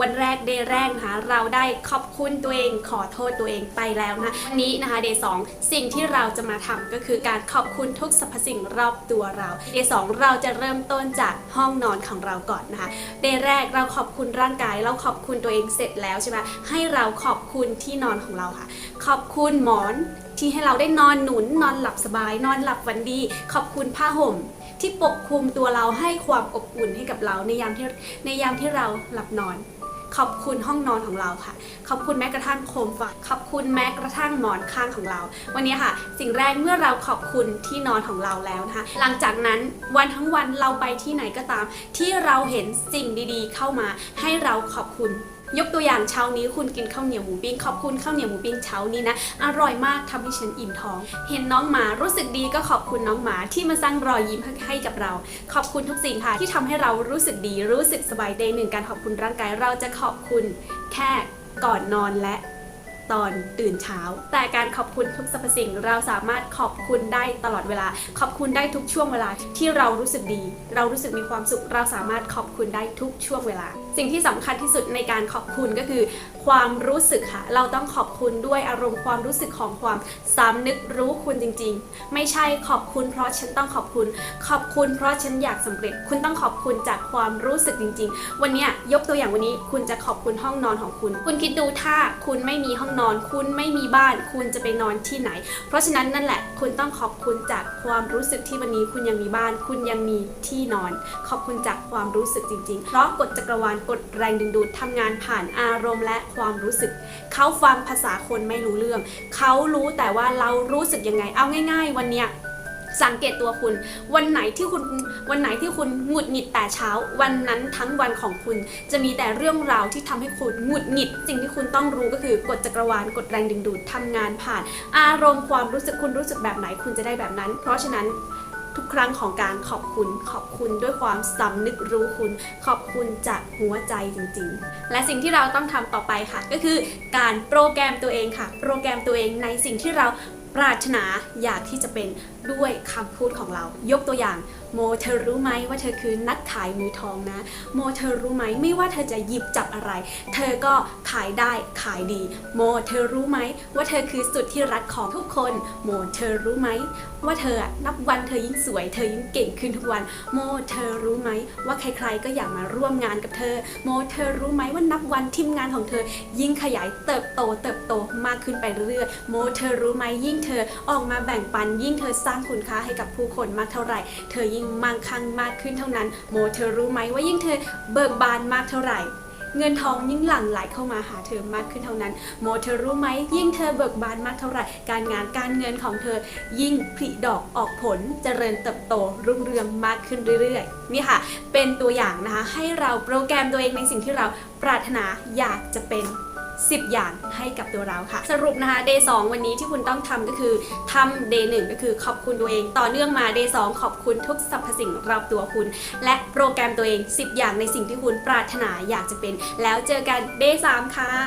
วันแรกเดย์แรกนะคะเราได้ขอบคุณตัวเองขอโทษตัวเองไปแล้วนะนี้นะคะเดย์สองสิ่งที่เราจะมาทำก็คือการขอบคุณทุกสรรพสิ่งรอบตัวเราเดย์สองเราจะเริ่มต้นจากห้องนอนของเราก่อนนะคะเดย์แรกเราขอบคุณร่างกาย เราขอบคุณตัวเองเสร็จแล้วใช่ไหมให้เราขอบคุณที่นอนของเราค่ะ ขอบคุณหมอนที่ให้เราได้นอนหนุนนอนหลับสบาย นอนหลับฝันดี ขอบคุณผ้าห่มที่ปกคลุมตัวเราให้ความอบอุ่นให้กับเราในยามที่ในยามที่เราหลับนอน ขอบคุณห้องนอนของเราค่ะ ขอบคุณแม้กระทั่งโคมไฟขอบคุณแม้กระทั่งหมอนข้างของเรา วันนี้ค่ะ สิ่งแรกเมื่อเราขอบคุณที่นอนของเราแล้วนะคะ หลังจากนั้นวันทั้งวันเราไปที่ไหนก็ตาม ที่เราเห็นสิ่งดีๆ เข้ามาให้เราขอบคุณ ยกตัวอย่างเช้านี้คุณกินข้าวเหนียวหมูปิ้งขอบคุณข้าวเหนียวหมูปิ้งเช้านี้นะ อร่อยมากทำให้ฉันอิ่มท้อง เห็นน้องหมารู้สึกดีก็ขอบคุณน้องหมาที่มาสร้างรอยยิ้มให้กับเรา ขอบคุณทุกสิ่งค่ะ ที่ทำให้เรารู้สึกดีรู้สึกสบายใจหนึ่งการขอบคุณร่างกายเราจะขอบคุณแค่ก่อนนอนและ ตอนตื่นเช้า แต่การขอบคุณทุกสรรพสิ่ง เราสามารถขอบคุณได้ตลอดเวลา ขอบคุณได้ทุกช่วงเวลาที่เรารู้สึกดี เรารู้สึกมีความสุข เราสามารถขอบคุณได้ทุกช่วงเวลา สิ่งที่สำคัญที่สุดในการขอบคุณก็คือ ความรู้สึกค่ะ เราต้องขอบคุณด้วยอารมณ์ความรู้สึกของความสำนึกรู้คุณจริง ๆ ไม่ใช่ขอบคุณเพราะฉันต้องขอบคุณ ขอบคุณเพราะฉันอยากสำเร็จ คุณต้องขอบคุณจากความรู้สึกจริง ๆ วันนี้ยยกตัวอย่างวันนี้คุณจะขอบคุณห้องนอนของคุณ คุณคิดดูถ้าคุณไม่มีห้องนอนนอน คุณไม่มีบ้าน คุณจะไปนอนที่ไหน เพราะฉะนั้นนั่นแหละ คุณต้องขอบคุณจากความรู้สึกที่วันนี้ คุณยังมีบ้าน คุณยังมีที่นอน ขอบคุณจากความรู้สึกจริงๆ เพราะกฎจักรวาลกฎแรงดึงดูดทำงานผ่านอารมณ์และความรู้สึก เขาฟังภาษาคนไม่รู้เรื่อง เขารู้แต่ว่าเรารู้สึกยังไง เอาง่าย ๆ วันเนี้ย สังเกตตัวคุณ วันไหนที่คุณวันไหนที่คุณหงุดหงิดแต่เช้า วันนั้นทั้งวันของคุณ จะมีแต่เรื่องราวที่ทำให้คุณหงุดหงิด สิ่งที่คุณต้องรู้ก็คือกฎจักรวาลกฎแรงดึงดูดทำงานผ่าน อารมณ์ความรู้สึกคุณรู้สึกแบบไหนคุณจะได้แบบนั้น เพราะฉะนั้นทุกครั้งของการขอบคุณ ขอบคุณด้วยความสำนึกรู้คุณ ขอบคุณจากหัวใจจริงๆ และสิ่งที่เราต้องทำต่อไปค่ะ ก็คือการโปรแกรมตัวเองค่ะ โปรแกรมตัวเองในสิ่งที่เรา ปรารถนาอยากที่จะเป็นด้วยคำพูดของเรา ยกตัวอย่าง โมเธอรู้ไหมว่าเธอคือนักขายมือทองนะ โมเธอรู้ไหมไม่ว่าเธอจะหยิบจับอะไร เธอก็ขายได้ขายดี โมเธอรู้ไหมว่าเธอคือสุดที่รักของทุกคน โมเธอรู้ไหมว่าเธออะนับวันเธอยิ่งสวย เธอยิ่งเก่งขึ้นทุกวัน โมเธอรู้ไหมว่าใครๆก็อยากมาร่วมงานกับเธอ โมเธอรู้ไหมว่านับวันทีมงานของเธอ ยิ่งขยายเติบโตเติบโตมากขึ้นไปเรื่อยๆ โมเธอรู้ไหมยิ่งเธอออกมาแบ่งปัน ยิ่งเธอสร้างคุณค่าให้กับผู้คนมากเท่าไหร่ เธอยิ่งมั่งคั่งมากขึ้นเท่านั้น โมเธอรู้ไหมว่ายิ่งเธอเบิกบานมากเท่าไหร่ เงินทองยิ่งหลั่งไหลเข้ามาหาเธอมากขึ้นเท่านั้น โมเธอรู้ไหมยิ่งเธอเบิกบานมากเท่าไหร่ การงานการเงินของเธอยิ่งผลิดอกออกผลเจริญเติบโตรุ่งเรืองมากขึ้นเรื่อยๆนี่ค่ะ เป็นตัวอย่างนะคะให้เราโปรแกรมตัวเองในสิ่งที่เราปรารถนาอยากจะเป็น 10 อย่างให้กับตัวเราค่ะ สรุปนะคะ day 2 วันนี้ที่คุณต้องทำก็คือทำ day 1 ก็คือขอบคุณตัวเอง ต่อเนื่องมา day 2 ขอบคุณทุกสรรพสิ่งรอบตัวคุณ และโปรแกรมตัวเอง 10 อย่างในสิ่งที่คุณปรารถนาอยากจะเป็น แล้วเจอกัน day 3 ค่ะ